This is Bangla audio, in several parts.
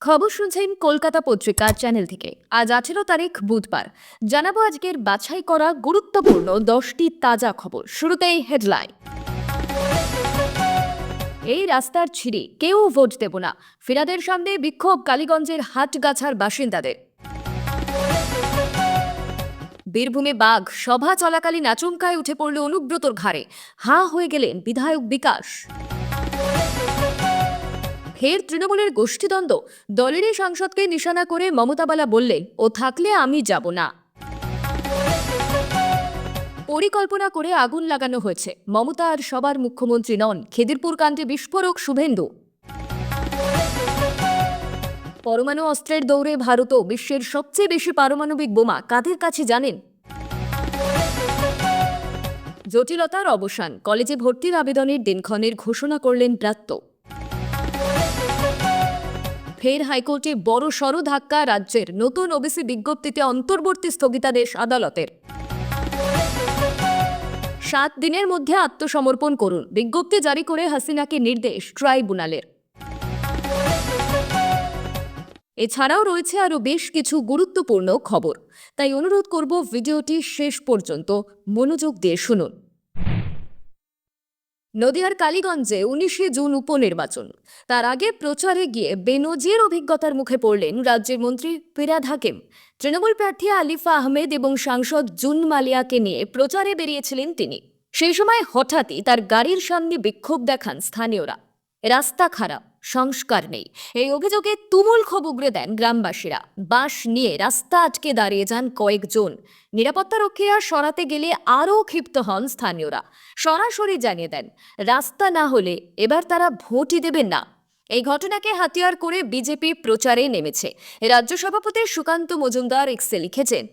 খবর শুনছেন কলকাতা পত্রিকা চ্যানেল থেকে। আজ আঠেরো তারিখ বুধবার। জানাব আজকের বাছাই করা গুরুত্বপূর্ণ দশটি তাজা খবর। শুরুতেই হেডলাইন। এই রাস্তার ছিঁড়ে কেউ ভোট দেব না। ফিরাদের সামনে বিক্ষোভ কালীগঞ্জের হাটগাছার বাসিন্দাদের। বীরভূমে বাঘ সভা চলাকালীন আচমকায় উঠে পড়ল অনুব্রতর ঘাড়ে। হাঁ হয়ে গেলেন বিধায়ক বিকাশ। ফের তৃণমূলের গোষ্ঠীদ্বন্দ্ব। দলেরই সাংসদকে নিশানা করে মমতা বালা বললেন, ও থাকলে আমি যাব না। পরিকল্পনা করে আগুন লাগানো হয়েছে। মমতা আর সবার মুখ্যমন্ত্রী নন, খেদিরপুর কাণ্ডে বিস্ফোরক শুভেন্দু। পরমাণু অস্ত্রের দৌড়ে ভারতও বিশ্বের সবচেয়ে বেশি পারমাণবিক বোমা, কাদের কাছে জানেন? জটিলতার অবসান, কলেজে ভর্তির আবেদনের দিনক্ষণের ঘোষণা করলেন ব্রাত্য ফের হাইকোর্টে বড় সড় ধাক্কা রাজ্যের নতুন ওবিসি বিজ্ঞপ্তিতে অন্তর্বর্তী স্থগিতাদেশ আদালতের। সাত দিনের মধ্যে আত্মসমর্পণ করুন, বিজ্ঞপ্তি জারি করে হাসিনাকে নির্দেশ ট্রাইব্যুনালের। এছাড়াও রয়েছে আরও বেশ কিছু গুরুত্বপূর্ণ খবর। তাই অনুরোধ করব ভিডিওটি শেষ পর্যন্ত মনোযোগ দিয়ে শুনুন। নদিয়ার কালীগঞ্জে উনিশে জুন উপনির্বাচন। তার আগে প্রচারে গিয়ে বেনজির অভিজ্ঞতার মুখে পড়লেন রাজ্যের মন্ত্রী ফিরাদ হাকিম। তৃণমূল প্রার্থী আলিফা আহমেদ এবং সাংসদ জুন মালিয়াকে নিয়ে প্রচারে বেরিয়েছিলেন তিনি। সেই সময় হঠাৎই তার গাড়ির সামনে বিক্ষোভ দেখান স্থানীয়রা। রাস্তা খারাপ, সংস্কার নেই। এই অভিযোগে তুমুল ক্ষোভ উগরে দেন গ্রামবাসীরা। বাঁশ নিয়ে রাস্তা আটকে দাঁড়িয়ে যান কয়েকজন। নিরাপত্তা রক্ষীরা সরাতে গেলে আরও ক্ষিপ্ত হন স্থানীয়রা। সরাসরি জানিয়ে দেন, রাস্তা না হলে এবার তারা ভোটই দেবেন না। এই ঘটনাকে হাতিয়ার করে বিজেপি প্রচারে নেমেছে। রাজ্য সভাপতি সুকান্ত মজুমদার এক্সে লিখেছেন,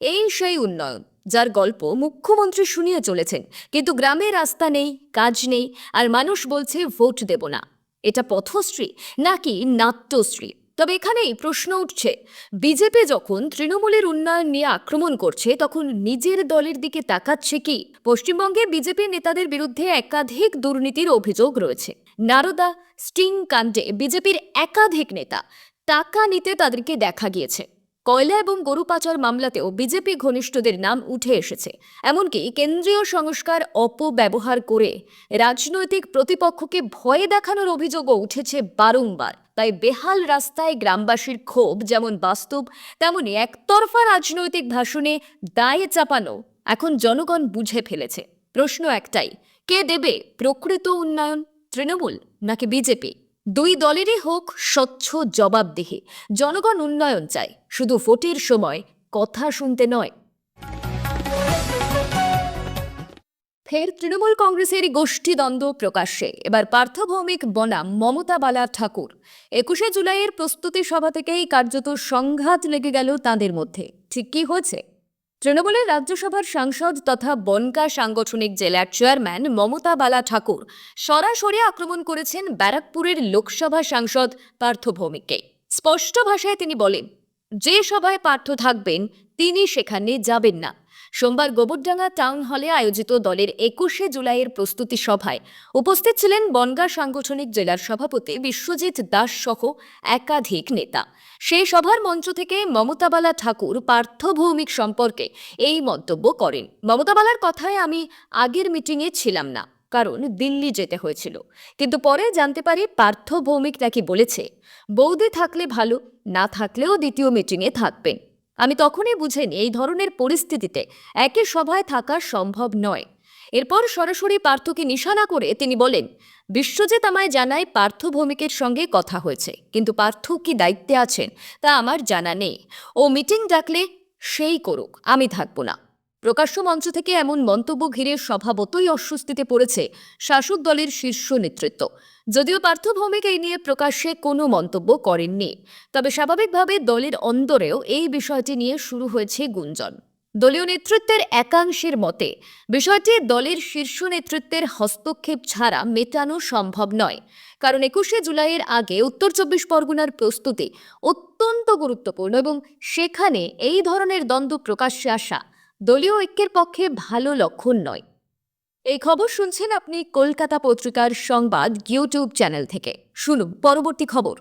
এই সেই উন্নয়ন। যার গল্প মুখ্যমন্ত্রী শুনিয়ে চলেছেন। কিন্তু গ্রামে রাস্তা নেই, কাজ নেই, আর মানুষ বলছে ভোট দেব না। এটা পথশ্রী নাকি নাট্যশ্রী? তবে এখানেই প্রশ্ন উঠছে। বিজেপি যখন তৃণমূলের উন্নয়ন নিয়ে আক্রমণ করছে, তখন নিজের দলের দিকে তাকাচ্ছে কি? পশ্চিমবঙ্গে বিজেপি নেতাদের বিরুদ্ধে একাধিক দুর্নীতির অভিযোগ রয়েছে। নারদা স্টিং কাণ্ডে বিজেপির একাধিক নেতা টাকা নিতে তাদেরকে দেখা গিয়েছে। কয়লা এবং গরু পাচার মামলাতেও বিজেপি ঘনিষ্ঠদের নাম উঠে এসেছে। এমনকি কেন্দ্রীয় সংস্কার অপব্যবহার করে রাজনৈতিক প্রতিপক্ষকে ভয়ে দেখানোর অভিযোগও উঠেছে বারংবার। তাই বেহাল রাস্তায় গ্রামবাসীর ক্ষোভ যেমন বাস্তব, তেমনি একতরফা রাজনৈতিক ভাষণে দায়ে চাপানো এখন জনগণ বুঝে ফেলেছে। প্রশ্ন একটাই, কে দেবে প্রকৃত উন্নয়ন, তৃণমূল নাকি বিজেপি? দুই দলেরই হোক স্বচ্ছ জবাবদিহি, জনগণ উন্নয়ন চায় শুধু ভোটের সময় কথা শুনতে নয়। ফের তৃণমূল কংগ্রেসের গোষ্ঠীদ্বন্দ্ব প্রকাশ্যে, এবার পার্থভৌমিক বনাম মমতা বালা ঠাকুর। একুশে জুলাইয়ের প্রস্তুতি সভা থেকেই কার্যত সংঘাত লেগে গেল তাঁদের মধ্যে। ঠিক কি হয়েছে? তৃণমূলের রাজ্যসভার সাংসদ তথা বনকা সাংগঠনিক জেলার চেয়ারম্যান মমতা বালা ঠাকুর সরাসরি আক্রমণ করেছেন ব্যারাকপুরের লোকসভা সাংসদ পার্থ ভৌমিককে। স্পষ্ট ভাষায় তিনি বলেন, যে সভায় পার্থ থাকবেন, তিনি সেখানে যাবেন না। সোমবার গোবরডাঙ্গা টাউন হলে আয়োজিত দলের একুশে জুলাইয়ের প্রস্তুতি সভায় উপস্থিত ছিলেন বনগা সাংগঠনিক জেলার সভাপতি বিশ্বজিৎ দাস সহ একাধিক নেতা। সেই সভার মঞ্চ থেকে মমতাবালা ঠাকুর পার্থভৌমিক সম্পর্কে এই মন্তব্য করেন। মমতাবালার কথায় আমি আগের মিটিংয়ে ছিলাম না, কারণ দিল্লি যেতে হয়েছিল। কিন্তু পরে জানতে পারি পার্থ ভৌমিক নাকি বলেছে, বৌদি থাকলে ভালো, না থাকলেও দ্বিতীয় মিটিংয়ে থাকবেন। আমি তখনই বুঝেনি এই ধরনের পরিস্থিতিতে একে সভায় থাকা সম্ভব নয়। এরপর সরাসরি পার্থকে নিশানা করে তিনি বলেন, বিশ্বজিৎ আমায় জানায় পার্থ ভৌমিকের সঙ্গে কথা হয়েছে, কিন্তু পার্থ কি দায়িত্বে আছেন তা আমার জানা নেই। ও মিটিং ডাকলে সেই করুক, আমি থাকব না। প্রকাশ্য মঞ্চ থেকে এমন মন্তব্য ঘিরে স্বভাবতই অস্বস্তিতে পড়েছে শাসক দলের শীর্ষ নেতৃত্ব। যদিও পার্থ ভৌমিক এই নিয়ে প্রকাশ্যে কোনো মন্তব্য করেননি, তবে স্বাভাবিকভাবে দলের অন্দরেও এই বিষয়টি নিয়ে শুরু হয়েছে গুঞ্জন। দলীয় নেতৃত্বের একাংশের মতে, বিষয়টি দলের শীর্ষ নেতৃত্বের হস্তক্ষেপ ছাড়া মেটানো সম্ভব নয়। কারণ একুশে জুলাইয়ের আগে উত্তর চব্বিশ পরগনার প্রস্তুতি অত্যন্ত গুরুত্বপূর্ণ এবং সেখানে এই ধরনের দ্বন্দ্ব প্রকাশ্যে আসা দলীয় ঐক্যের পক্ষে ভালো লক্ষণ নয়। এই খবর শুনছেন আপনি কলকাতা পত্রিকার সংবাদ ইউটিউব চ্যানেল থেকে। শুনুন, পরবর্তী খবর।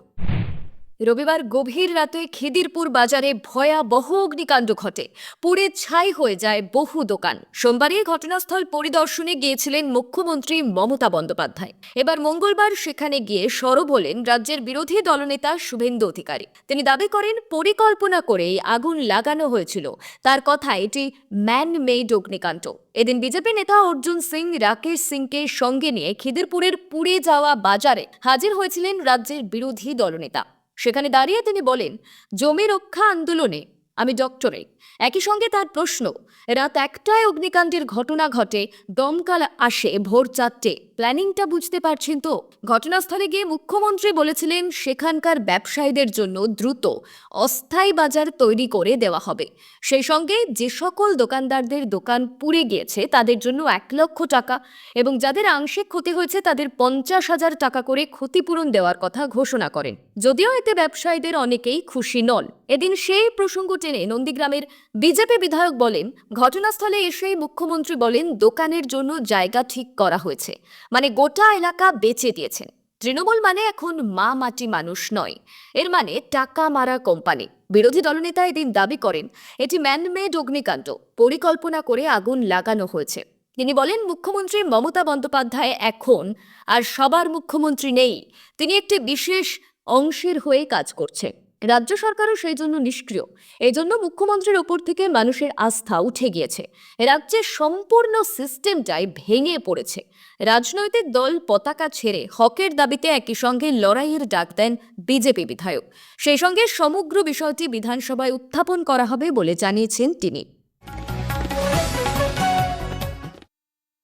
রবিবার গভীর রাতে খিদিরপুর বাজারে ভয়াবহ অগ্নিকাণ্ড ঘটে। পুড়ে ছাই হয়ে যায় বহু দোকান। সোমবারই ঘটনাস্থল পরিদর্শনে গিয়েছিলেন মুখ্যমন্ত্রী মমতা বন্দ্যোপাধ্যায়। এবার মঙ্গলবার সেখানে গিয়ে সরব হলেন রাজ্যের বিরোধী দলনেতা শুভেন্দু অধিকারী। তিনি দাবি করেন, পরিকল্পনা করেই আগুন লাগানো হয়েছিল। তার কথা এটি ম্যান মেড অগ্নিকাণ্ড। এদিন বিজেপি নেতা অর্জুন সিং, রাকেশ সিংকে সঙ্গে নিয়ে খিদিরপুরের পুড়ে যাওয়া বাজারে হাজির হয়েছিলেন রাজ্যের বিরোধী দলনেতা। সেখানে দাঁড়িয়ে তিনি বলেন, জমি রক্ষা আন্দোলনে আমি ডক্টরে একই সঙ্গে তার প্রশ্ন, রাত একটায় অগ্নিকাণ্ডের ঘটনা ঘটে, দমকাল আসে ভোর চারটে। প্ল্যানিংটা বুঝতে পারছেন তো? ঘটনাস্থলে গিয়ে মুখ্যমন্ত্রী বলেছিলেন, সেখানকার ব্যবসায়ীদের জন্য দ্রুত অস্থায়ী বাজার তৈরি করে দেওয়া হবে। সেই সঙ্গে যে সকল দোকানদারদের দোকান পুড়ে গিয়েছে, তাদের জন্য এক লক্ষ টাকা এবং যাদের আংশিক ক্ষতি হয়েছে, তাদের পঞ্চাশ হাজার টাকা করে ক্ষতিপূরণ দেওয়ার কথা ঘোষণা করেন। যদিও এতে ব্যবসায়ীদের অনেকেই খুশি নন। এদিন সেই প্রসঙ্গ টেনে নন্দীগ্রামের বিজেপি বিধায়ক বলেন, ঘটনাস্থলে এসেই মুখ্যমন্ত্রী বলেন, দোকানের জন্য জায়গা ঠিক করা হয়েছে। মানে গোটা এলাকা বেচে দিয়েছেন। তৃণমূল মানে এখন মা মাটি মানুষ নয়। এর মানে টাকা মারা কোম্পানি। বিরোধী দলনেতা এদিন দাবি করেন, এটি ম্যানমেড অগ্নিকাণ্ড, পরিকল্পনা করে আগুন লাগানো হয়েছে। তিনি বলেন, মুখ্যমন্ত্রী মমতা বন্দ্যোপাধ্যায় এখন আর সবার মুখ্যমন্ত্রী নেই। তিনি একটি বিশেষ অংশের হয়ে কাজ করছে রাজ্য সরকারও সেই জন্য নিষ্ক্রিয়। এই জন্য মুখ্যমন্ত্রীর ওপর থেকে মানুষের আস্থা উঠে গিয়েছে। রাজ্যের সম্পূর্ণ সিস্টেমটাই ভেঙে পড়েছে। রাজনৈতিক দল পতাকা ছেড়ে হকের দাবিতে একই সঙ্গে লড়াইয়ের ডাক দেন বিজেপি বিধায়ক। সেই সঙ্গে সমগ্র বিষয়টি বিধানসভায় উত্থাপন করা হবে বলে জানিয়েছেন তিনি।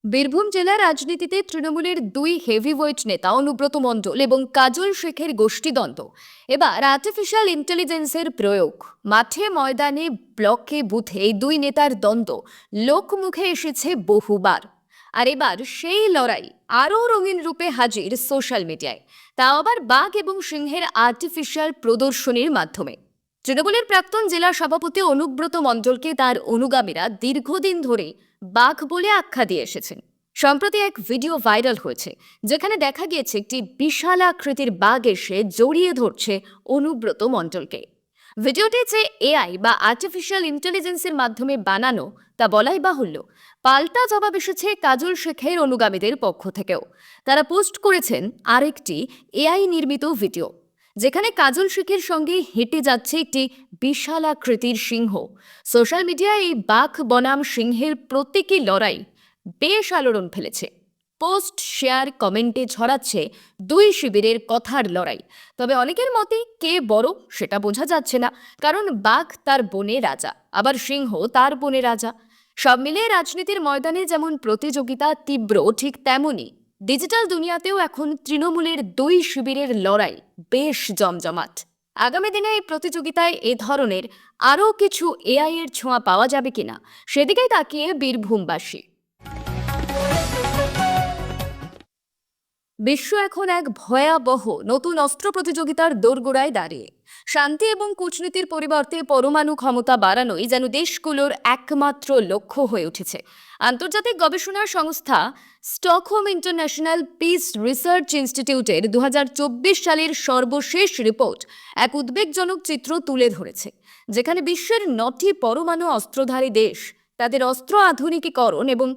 বীরভূম জেলার রাজনীতিতে তৃণমূলের দুই হেভিওয়েট নেতা অনুব্রত মণ্ডল এবং কাজল শেখের গোষ্ঠীদ্বন্দ্ব। এবার আর্টিফিশিয়াল ইন্টেলিজেন্সের প্রয়োগ। মাঠে ময়দানে ব্লকে বুথে এই দুই নেতার দ্বন্দ্ব। লোকমুখে এসেছে বহুবার। আর এবার সেই লড়াই আরও রঙিন রূপে হাজির সোশ্যাল মিডিয়ায় তা আবার বাঘ এবং সিংহের আর্টিফিশিয়াল প্রদর্শনীর মাধ্যমে। তৃণমূলের প্রাক্তন জেলা সভাপতি অনুব্রত মণ্ডলকে তার অনুগামীরা দীর্ঘদিন ধরে বাঘ বলে আখ্যা দিয়ে এসেছেন। সম্প্রতি এক ভিডিও ভাইরাল হয়েছে, যেখানে দেখা গিয়েছে একটি বিশাল আকৃতির বাঘ এসে জড়িয়ে ধরছে অনুব্রত মণ্ডলকে। ভিডিওটি যে এআই বা আর্টিফিশিয়াল ইন্টেলিজেন্সের মাধ্যমে বানানো, তা বলাই বাহুল্য। পাল্টা জবাব এসেছে কাজল শেখের অনুগামীদের পক্ষ থেকেও। তারা পোস্ট করেছেন আরেকটি এআই নির্মিত ভিডিও। যেখানে কাজল শেখের সঙ্গে হেঁটে যাচ্ছে একটি বিশাল আকৃতির সিংহ। সোশ্যাল মিডিয়ায় এই বাঘ বনাম সিংহের প্রতীকী লড়াই বেশ আলোড়ন ফেলেছে। পোস্ট শেয়ার কমেন্টে ছড়াচ্ছে দুই শিবিরের কথার লড়াই। তবে অনেকের মতে কে বড় সেটা বোঝা যাচ্ছে না, কারণ বাঘ তার বনে রাজা, আবার সিংহ তার বনে রাজা। সব মিলিয়ে রাজনীতির ময়দানে যেমন প্রতিযোগিতা তীব্র, ঠিক তেমনই ডিজিটাল দুনিয়াতেও এখন তৃণমূলের দুই শিবিরের লড়াই বেশ জমজমাট। আগামী দিনে এই প্রতিযোগিতায় এ ধরনের আরও কিছু এআই এর ছোঁয়া পাওয়া যাবে কিনা, সেদিকেই তাকিয়ে বীরভূমবাসী বিশ্ব এখন এক ভয়াবহ নতুন অস্ত্র প্রতিযোগিতার দোরগোড়ায় দাঁড়িয়ে। শান্তি এবং কূটনীতির পরিবর্তে পরমাণু ক্ষমতা বাড়ানোই যেন দেশগুলোর একমাত্র লক্ষ্য হয়ে উঠেছে। আন্তর্জাতিক গবেষণা সংস্থা স্টকহোম ইন্টারন্যাশনাল পিস রিসার্চ ইনস্টিটিউটের দু হাজার চব্বিশ সালের সর্বশেষ রিপোর্ট এক উদ্বেগজনক চিত্র তুলে ধরেছে, যেখানে বিশ্বের নটি পরমাণু অস্ত্রধারী দেশ, তাদের অস্ত্র আধুনিকীকরণ এবং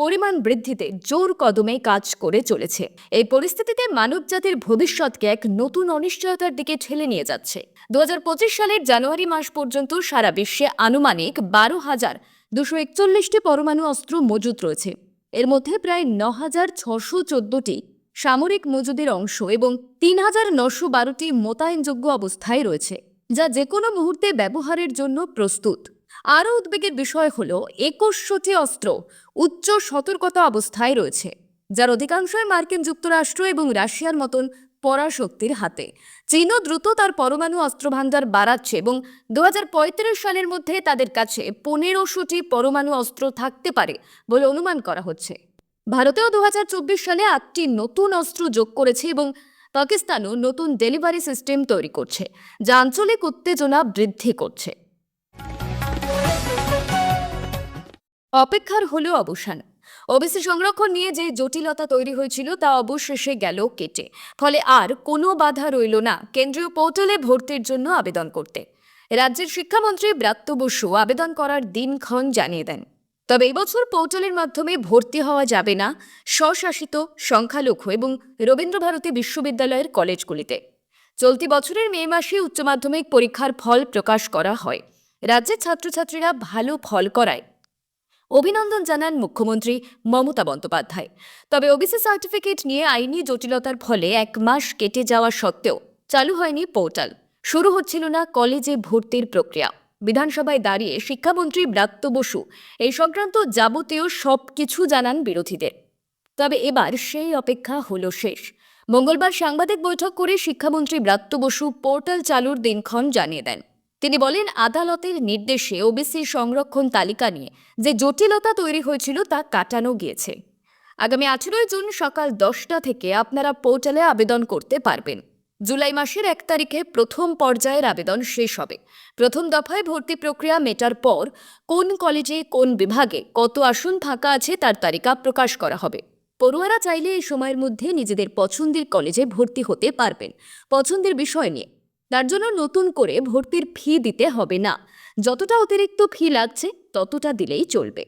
পরিমাণ বৃদ্ধিতে জোর কদমে কাজ করে চলেছে। এই পরিস্থিতিতে মানবজাতির ভবিষ্যৎকে এক নতুন অনিশ্চয়তার দিকে ঠেলে নিয়ে যাচ্ছে। দুহাজার পঁচিশ সালের জানুয়ারি মাস পর্যন্ত সারা বিশ্বে আনুমানিক বারো হাজার দুশো একচল্লিশটি পরমাণু অস্ত্র মজুত রয়েছে। এর মধ্যে প্রায় ন হাজার ছশো চোদ্দটি সামরিক মজুদের অংশ এবং তিন হাজার নশো বারোটি মোতায়েনযোগ্য অবস্থায় রয়েছে, যা যে কোনো মুহূর্তে ব্যবহারের জন্য প্রস্তুত। আরও উদ্বেগের বিষয় হল একুশশোটি অস্ত্র উচ্চ সতর্কতা অবস্থায় রয়েছে, যার অধিকাংশই মার্কিন যুক্তরাষ্ট্র এবং রাশিয়ার মতন পরাশক্তির হাতে। চীনও দ্রুত তার পরমাণু অস্ত্রভাণ্ডার বাড়াচ্ছে এবং দু হাজার পঁয়ত্রিশ সালের মধ্যে তাদের কাছে পনেরোশোটি পরমাণু অস্ত্র থাকতে পারে বলে অনুমান করা হচ্ছে। ভারতেও দু হাজার চব্বিশ সালে আটটি নতুন অস্ত্র যোগ করেছে এবং পাকিস্তানও নতুন ডেলিভারি সিস্টেম তৈরি করছে, যা আঞ্চলিক উত্তেজনা বৃদ্ধি করছে। অপেক্ষার হলো অবসান। ওবিসি সংরক্ষণ নিয়ে যে জটিলতা তৈরি হয়েছিল তা অবশেষে গেল কেটে। ফলে আর কোনো বাধা রইল না কেন্দ্রীয় পোর্টালে ভর্তির জন্য আবেদন করতে। রাজ্যের শিক্ষামন্ত্রী ব্রাত্য বসু আবেদন করার দিনক্ষণ জানিয়ে দেন। তবে এবছর পোর্টালের মাধ্যমে ভর্তি হওয়া যাবে না স্বশাসিত, সংখ্যালঘু এবং রবীন্দ্রভারতী বিশ্ববিদ্যালয়ের কলেজগুলিতে। চলতি বছরের মে মাসে উচ্চ মাধ্যমিক পরীক্ষার ফল প্রকাশ করা হয়। রাজ্যের ছাত্রছাত্রীরা ভালো ফল করায়। অভিনন্দন জানান মুখ্যমন্ত্রী মমতা বন্দ্যোপাধ্যায়। তবে ওবিসি সার্টিফিকেট নিয়ে আইনি জটিলতার ফলে এক মাস কেটে যাওয়া সত্ত্বেও চালু হয়নি পোর্টাল। শুরু হচ্ছিল না কলেজে ভর্তির প্রক্রিয়া। বিধানসভায় দাঁড়িয়ে শিক্ষামন্ত্রী ব্রাত্য বসু এই সংক্রান্ত যাবতীয় সব কিছু জানান বিরোধীদের। তবে এবার সেই অপেক্ষা হলো শেষ। মঙ্গলবার সাংবাদিক বৈঠক করে শিক্ষামন্ত্রী ব্রাত্য বসু পোর্টাল চালুর দিনক্ষণ জানিয়ে দেন। তিনি বলেন, আদালতের নির্দেশে ওবিসি সংরক্ষণ তালিকা নিয়ে যে জটিলতা তৈরি হয়েছিল তা কাটানো গিয়েছে। আগামী আঠেরোই জুন সকাল দশটা থেকে আপনারা পোর্টালে আবেদন করতে পারবেন। জুলাই মাসের এক তারিখে প্রথম পর্যায়ের আবেদন শেষ হবে। প্রথম দফায় ভর্তি প্রক্রিয়া মেটার পর কোন কলেজে, কোন বিভাগে কত আসন ফাঁকা আছে তার তালিকা প্রকাশ করা হবে। পড়ুয়ারা চাইলে এই সময়ের মধ্যে নিজেদের পছন্দের কলেজে ভর্তি হতে পারবেন। পছন্দের বিষয় নিয়ে তার জন্য নতুন করে ভর্তির ফি দিতে হবে না। যতটা অতিরিক্ত ফি লাগছে, ততটা দিলেই চলবে।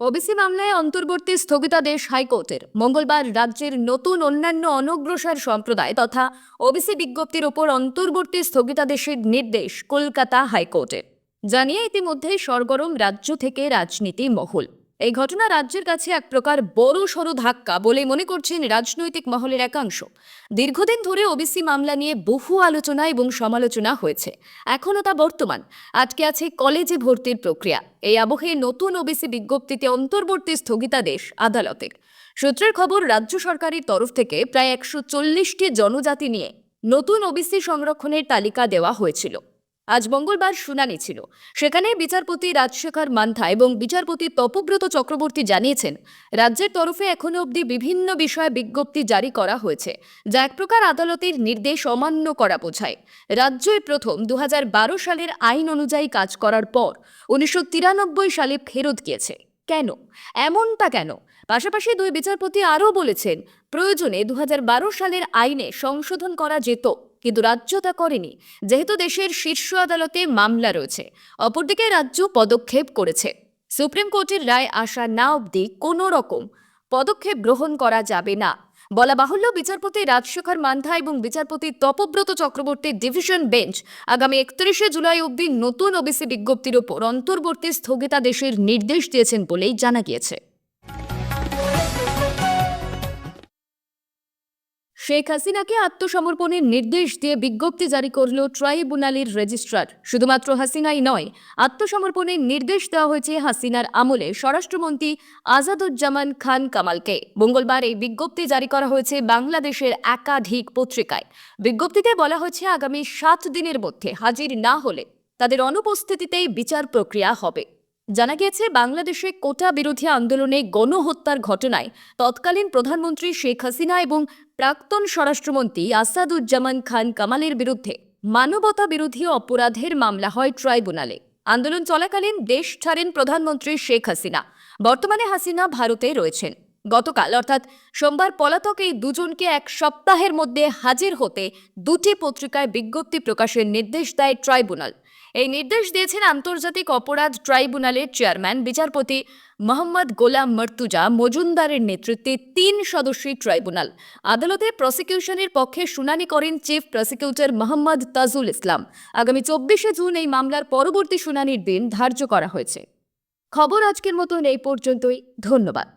ওবিসি মামলায় অন্তর্বর্তী স্থগিতাদেশ হাইকোর্টের মঙ্গলবার রাজ্যের নতুন অন্যান্য অনগ্রসর সম্প্রদায় তথা ওবিসি বিজ্ঞপ্তির ওপর অন্তর্বর্তী স্থগিতাদেশের নির্দেশ কলকাতা হাইকোর্টের। জানিয়ে ইতিমধ্যে সরগরম রাজ্য থেকে রাজনীতি মহল। এই ঘটনা রাজ্যের কাছে এক প্রকার বড় সড় ধাক্কা বলে মনে করছেন রাজনৈতিক মহলের একাংশ। দীর্ঘদিন ধরে ওবিসি মামলা নিয়ে বহু আলোচনা এবং সমালোচনা হয়েছে। এখনও তা বর্তমান। আটকে আছে কলেজে ভর্তির প্রক্রিয়া। এই আবহে নতুন ওবিসি বিজ্ঞপ্তিতে অন্তর্বর্তী স্থগিতাদেশ আদালতের। সূত্রের খবর, রাজ্য সরকারের তরফ থেকে প্রায় একশো চল্লিশটি জনজাতি নিয়ে নতুন ওবিসি সংরক্ষণের তালিকা দেওয়া হয়েছিল। আজ মঙ্গলবার শুনানি ছিল। সেখানে বিচারপতি রাজশেখর মান্থা এবং বিচারপতি তপব্রত চক্রবর্তী জানিয়েছেন, রাজ্যের তরফে এখনও অবধি বিভিন্ন বিষয়ে বিজ্ঞপ্তি জারি করা হয়েছে, যা এক প্রকার আদালতের নির্দেশ অমান্য করা বোঝায়। রাজ্যই প্রথম দু হাজার বারো সালের আইন অনুযায়ী কাজ করার পর উনিশশো তিরানব্বই সালে ফেরত গিয়েছে। কেন? এমনটা কেন? পাশাপাশি দুই বিচারপতি আরও বলেছেন, প্রয়োজনে দু হাজার বারো সালের আইনে সংশোধন করা যেত। কিন্তু রাজ্য তা করেনি। যেহেতু দেশের শীর্ষ আদালতে মামলা রয়েছে, অপরদিকে রাজ্য পদক্ষেপ করেছে। সুপ্রিম কোর্টের রায় আসা না অবধি কোনো রকম পদক্ষেপ গ্রহণ করা যাবে না। বলা বাহুল্য, বিচারপতি রাজশেখর মান্থা এবং বিচারপতি তপব্রত চক্রবর্তীর ডিভিশন বেঞ্চ আগামী একত্রিশে জুলাই অবধি নতুন ওবিসি বিজ্ঞপ্তির ওপর অন্তর্বর্তী স্থগিতাদেশের নির্দেশ দিয়েছেন বলেই জানা গিয়েছে। শেখ হাসিনাকে আত্মসমর্পণের নির্দেশ দিয়ে বিজ্ঞপ্তি জারি করল ট্রাইব্যুনালের রেজিস্ট্রার। শুধুমাত্র হাসিনাই নয়, আত্মসমর্পণের নির্দেশ দেওয়া হয়েছে হাসিনার আমলে স্বরাষ্ট্রমন্ত্রী আজাদুজ্জামান খান কামালকে। মঙ্গলবার এই বিজ্ঞপ্তি জারি করা হয়েছে বাংলাদেশের একাধিক পত্রিকায়। বিজ্ঞপ্তিতে বলা হয়েছে, আগামী সাত দিনের মধ্যে হাজির না হলে তাদের অনুপস্থিতিতেই বিচার প্রক্রিয়া হবে। জানা গিয়েছে, বাংলাদেশে কোটা বিরোধী আন্দোলনে গণহত্যার ঘটনায় তৎকালীন প্রধানমন্ত্রী শেখ হাসিনা এবং প্রাক্তন স্বরাষ্ট্রমন্ত্রী আসাদুজ্জামান খান কামালের বিরুদ্ধে মানবতা বিরোধী অপরাধের মামলা হয় ট্রাইব্যুনালে। আন্দোলন চলাকালীন দেশ ছাড়েন প্রধানমন্ত্রী শেখ হাসিনা। বর্তমানে হাসিনা ভারতে রয়েছেন। গতকাল, অর্থাৎ সোমবার পলাতক এই দুজনকে এক সপ্তাহের মধ্যে হাজির হতে দুটি পত্রিকায় বিজ্ঞপ্তি প্রকাশের নির্দেশ দেয় ট্রাইব্যুনাল। এই নির্দেশ দিয়েছেন আন্তর্জাতিক অপরাধ ট্রাইব্যুনালের চেয়ারম্যান, বিচারপতি মোহাম্মদ গোলাম মর্তুজা মজুমদারের নেতৃত্বে তিন সদস্যী ট্রাইব্যুনাল। আদালতে প্রসিকিউশনের পক্ষে শুনানি করেন চিফ প্রসিকিউটর মোহাম্মদ তাজুল ইসলাম। আগামী চব্বিশে জুন এই মামলার পরবর্তী শুনানির দিন ধার্য করা হয়েছে। খবর আজকের মতন এই পর্যন্তই। ধন্যবাদ।